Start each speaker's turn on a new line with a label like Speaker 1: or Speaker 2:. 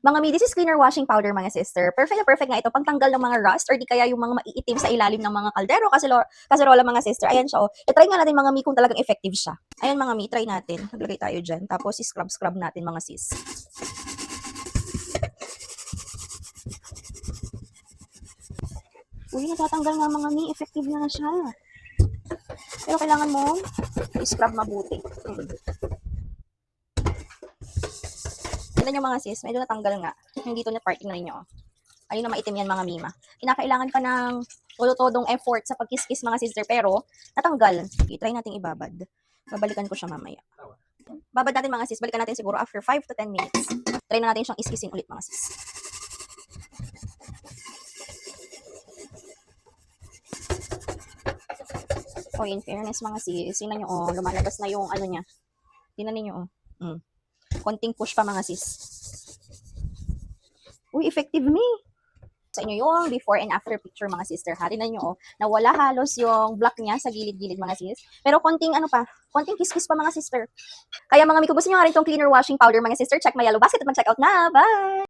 Speaker 1: Mga mi, this is cleaner washing powder mga sister. Perfect na perfect nga ito pangtanggal ng mga rust or di kaya yung mga maiitim sa ilalim ng mga kaldero, kasero, kaserola mga sister. Ayan siya oh. I-try nga natin mga mi kung talagang effective siya. Ayan mga mi, try natin. Naglagay tayo dyan. Tapos i-scrub-scrub natin mga sis. Uy, natatanggal nga mga mi. Effective na na siya. Pero kailangan mo i-scrub mabuti. Mm. Tignan nyo mga sis, medyo natanggal nga. Yung dito na part, tingnan nyo. Ayun na maitim yan mga mima. Kinakailangan pa ng todo-todong effort sa pagkiskis mga sister, pero natanggal. Okay, try nating ibabad. Babalikan ko siya mamaya. Babad natin mga sis, balikan natin siguro after 5 to 10 minutes. Try na natin siyang iskisin ulit mga sis. Oh, in fairness mga sis, tingnan nyo, oh, lumalabas na yung ano niya. Tingnan niyo oh. Mm. Konting push pa mga sis. Uy, effective me. Sa inyo yung before and after picture mga sister. Ha, tingnan nyo, oh, nawala halos yung block niya sa gilid-gilid mga sis. Pero konting ano pa, konting kiss-kiss pa mga sister. Kaya mga mi, kung gusto nyo nga rin itong cleaner washing powder mga sister, check my yellow basket at mag-check out na. Bye!